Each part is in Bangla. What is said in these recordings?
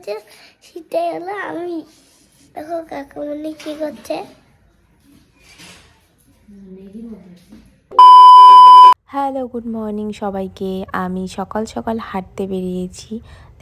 হচ্ছে সেটাই হলো আমি দেখো কাকুমনি কি করছে? হ্যালো গুড মর্নিং সবাইকে। আমি সকাল সকাল হাঁটতে বেরিয়েছি।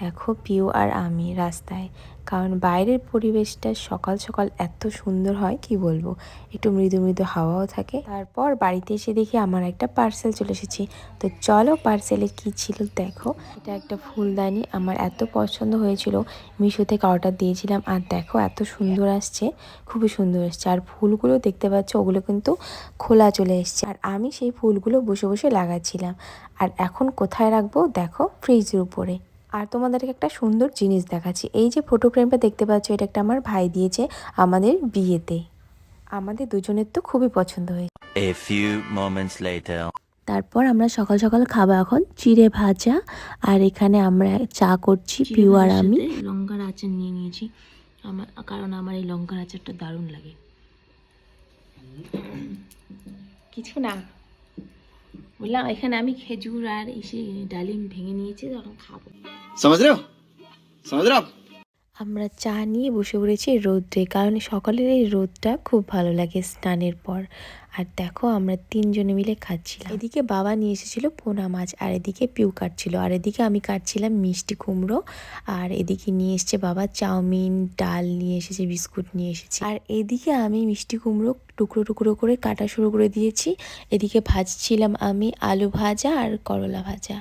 দেখো পিউ আর আমি রাস্তায়। কারণ বাইরের পরিবেশটা সকাল সকাল এত সুন্দর হয়, কি বলব? একটু মৃদু মৃদু হাওয়াও থাকে। তারপর বাড়িতে এসে দেখি আমার একটা পার্সেল চলে এসেছে। তো চলো পার্সেলে কি ছিল দেখো। এটা একটা ফুলদানি, আমার এত পছন্দ হয়েছিল। মিশো থেকে অর্ডার দিয়েছিলাম আর দেখো এত সুন্দর আসছে, খুবই সুন্দর এসছে আর ফুলগুলো দেখতে পাচ্ছ, ওগুলো কিন্তু খোলা চলে এসছে। আর আমি সেই ফুলগুলো বসে বসে লাগাচ্ছিলাম। আর এখন কোথায় রাখব? দেখো ফ্রিজের উপরে। আর তোমাদেরকে একটা সুন্দর জিনিস দেখাচ্ছি। এই যে ফটো ফ্রেমটা দেখতে পাচ্ছ এটা একটা আমার ভাই দিয়েছে আমাদের বিয়েতে। আমাদের দুজনের তো খুবই পছন্দ হয়েছে. তারপর আমরা সকাল সকাল খাব এখন চিড়ে ভাজা আর এখানে আমরা চা করছি পিউ আর আমি লঙ্কার আচার নিয়ে নিয়েছি। আমার কারণ আমার এই লঙ্কার আচারটা দারুণ লাগে। কিছু না। বললাম এখানে আমি খেজুর আর এসে ডালিম ভেঙে নিয়েছি তখন খাব। সমাজ রেও সমাজ আমরা চা নিয়ে বসে পড়েছি রোদ্রে, কারণ সকালের এই রোদটা খুব ভালো লাগে স্নানের পর। আর দেখো, আমরা তিনজনে মিলে খাচ্ছিলাম। এদিকে বাবা নিয়ে এসেছিল পোনা মাছ, আর এদিকে পিউ কাটছিল। আর এদিকে আমি কাটছিলাম মিষ্টি কুমড়ো, আর এদিকে নিয়ে এসছে বাবা চাউমিন, ডাল নিয়ে এসেছে, বিস্কুট নিয়ে এসেছে। আর এদিকে আমি মিষ্টি কুমড়ো টুকরো টুকরো করে কাটা শুরু করে দিয়েছি। এদিকে ভাজছিলাম আমি আলু ভাজা আর করলা ভাজা।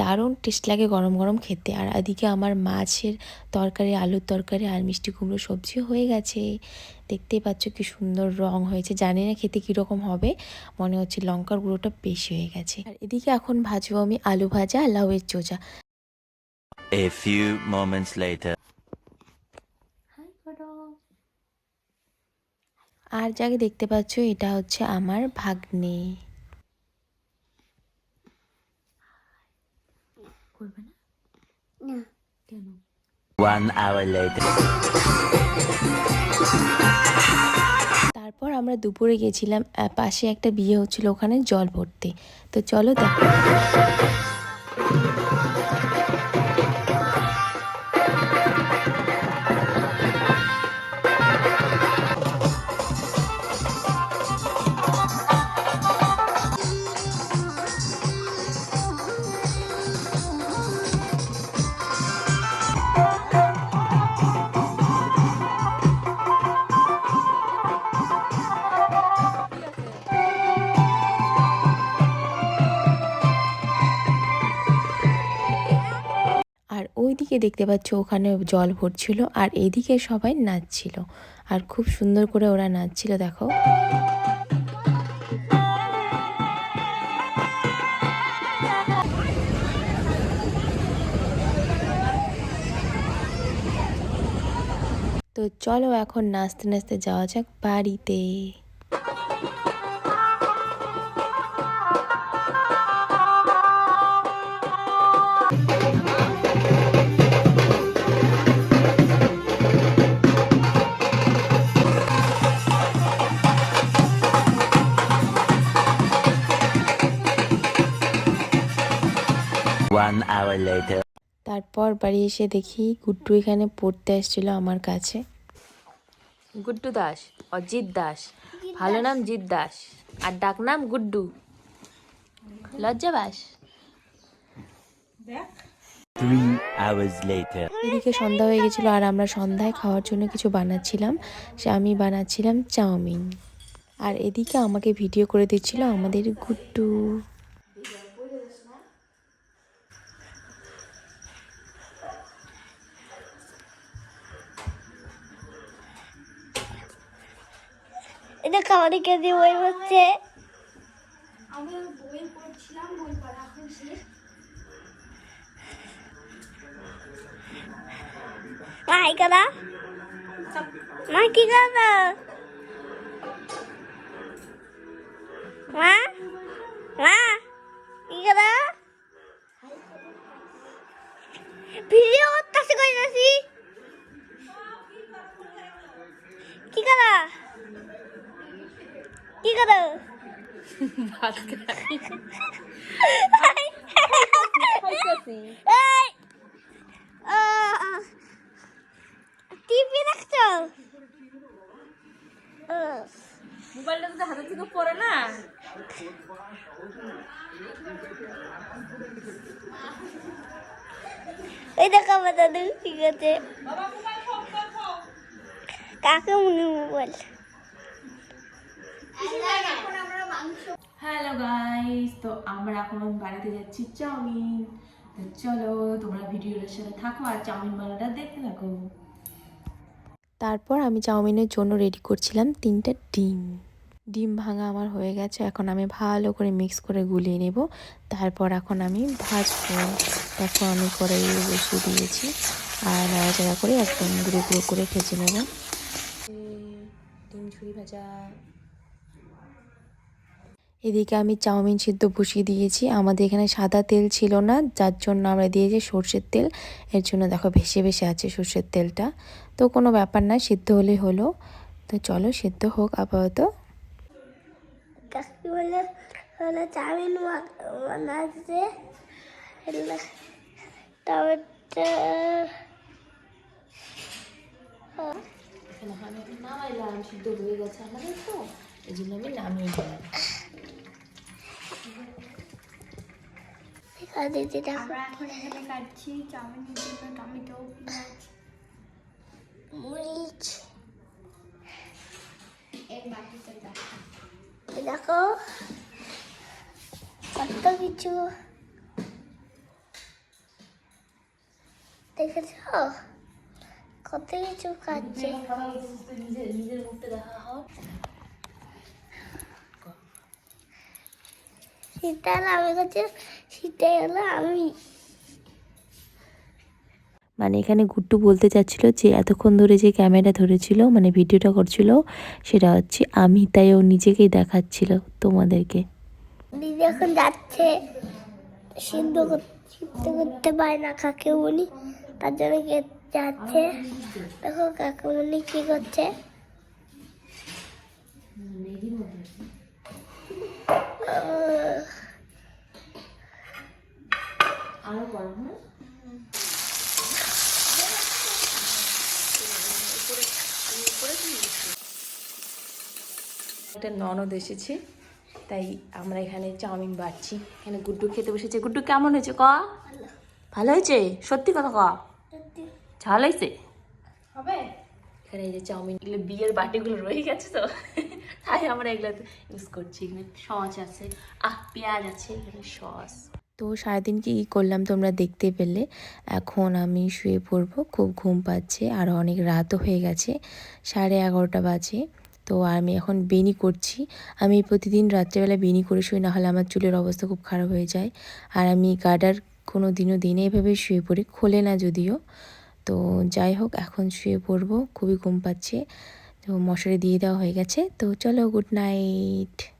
দারুণ টেস্ট লাগে গরম গরম খেতে। আর এদিকে আমার মাছের তরকারি আলুর তরকারি আর মিষ্টি কুমড়ো সবজিও হয়ে গেছে। দেখতেই পাচ্ছ কি সুন্দর রং হয়েছে। জানি না খেতে কীরকম হবে। মনে হচ্ছে লঙ্কার গুঁড়োটা বেশি হয়ে গেছে। আর এদিকে এখন ভাজবো আমি আলু ভাজা আর লাউয়ের চোজা A few moments later. আর যাকে দেখতে পাচ্ছ এটা হচ্ছে আমার ভাগ্নে। করবে না? না। কেন? One hour later. তারপর আমরা দুপুরে গেছিলাম পাশে একটা বিয়ে হচ্ছিল ওখানে জল ভরতে। তো চলো দেখো। আর দেখতে পাচ্ছ ওখানে জল ভরছিল আর এদিকে সবাই নাচছিল। আর খুব সুন্দর করে ওরা নাচছিল, দেখো। তো চলো এখন নাচতে নাচতে যাওয়া যাক বাড়িতে। Hour later. তারপর বাড়ি এসে দেখি গুড্ডু এখানে পড়তে আসছিল আমার কাছে। গুড্ডু দাস অজিত দাস ভালো নাম জিৎ দাস আর ডাক নাম গুড্ডু। লজ্জা বাস। Three এদিকে সন্ধ্যা হয়ে গেছিল আর আমরা সন্ধ্যায় খাওয়ার জন্য কিছু বানাচ্ছিলাম। সে আমি বানাচ্ছিলাম চাউমিন। আর এদিকে আমাকে ভিডিও করে দিচ্ছিল আমাদের গুড্ডু। এটা খাবারে কে দিয়ে বই হচ্ছে মা এই কাদা মা কি কাদা মা? এই! আহ! দেখছ আহ, মোবাইলটা যদি হাতে থেকে পড়ে না ওই দেখো আমার দাদু ঠিক আছে কাকে মনে মোবাইল হ্যালো গাইস তো আমরা এখন বাড়িতে যাচ্ছি চাউমিন। তো চলো তোমরা ভিডিওটার সাথে থাকো আর চাউমিন বানাটা দেখতে থাকো। তারপর আমি চাউমিনের জন্য রেডি করছিলাম তিনটা ডিম। ডিম ভাঙা আমার হয়ে গেছে এখন আমি ভালো করে মিক্স করে গুলিয়ে নেব। তারপর এখন আমি ভাজবো। দেখো আমি করে বসিয়ে দিয়েছি। আর নাড়াচাড়া করে একদম গুঁড়ো গুঁড়ো করে ভেজে নেব। ডিম ঝুড়ি ভাজা। এদিকে আমি চাউমিন সিদ্ধ বসিয়ে দিয়েছি। আমাদের এখানে সাদা তেল ছিল না যার জন্য আমরা দিয়েছি সর্ষের তেল। এর জন্য দেখো ভেসে ভেসে আছে সর্ষের তেলটা। তো কোনো ব্যাপার না সিদ্ধ হলে হলো। তো চলো সিদ্ধ হোক আপাতত। চাউমিন সিদ্ধ হয়ে গেছে আমাদের তো। এই জন্য আমি নামিয়ে দিলাম। দিদি দেখো মরিচ। এই দেখো। কত কিছু। দেখেছ? কত কিছু নিজের নিজের মুখটা দেখা হোক। শীতাল আমি কাছে শীতে হলো আমি। মানে এখানে গুড্ডু বলতে চাচ্ছিল যে এতক্ষণ ধরে যে ক্যামেরা ধরেছিল মানে ভিডিওটা করছিল সেটা হচ্ছে আমি তাই ও নিজেকেই দেখাচ্ছিল তোমাদেরকে। দিদি এখন যাচ্ছে সিদ্ধ সিদ্ধ করতে পারে না কাকে বলি তার জন্য কে যাচ্ছে। দেখো কাকুমনি কি করছে। আহ, আরও করো হ্যাঁ? একটা ননদ এসেছে তাই আমরা এখানে চাউমিন বাড়ছি। এখানে গুড্ডু খেতে বসেছে। গুড্ডু কেমন হয়েছে ক? ভালো হয়েছে? সত্যি কথা ক? ঝাল হয়েছে? হবে? এখানে এই যে চাউমিন এগুলো বিয়ের বাটিগুলো রয়ে গেছে তো। তাই আমরা এগুলো ইউজ করছি। এখানে সস আছে আহ পেঁয়াজ আছে এখানে সস। তো সারাদিন কি কী করলাম তোমরা দেখতে পেলে। এখন আমি শুয়ে পড়ব, খুব ঘুম পাচ্ছে আর অনেক রাতও হয়ে গেছে, সাড়ে এগারোটা বাজে। তো আমি এখন বেনি করছি। আমি প্রতিদিন রাত্রেবেলা বেনি করে শুই, না হলে আমার চুলের অবস্থা খুব খারাপ হয়ে যায়। আর আমি গার্ডার কোনো দিনও দিনে এভাবে শুয়ে পড়ি, খোলে না যদিও। তো যাই হোক, এখন শুয়ে পড়ব, খুবই ঘুম পাচ্ছে। তো মশারি দিয়ে দেওয়া হয়ে গেছে। তো চলো, গুড নাইট।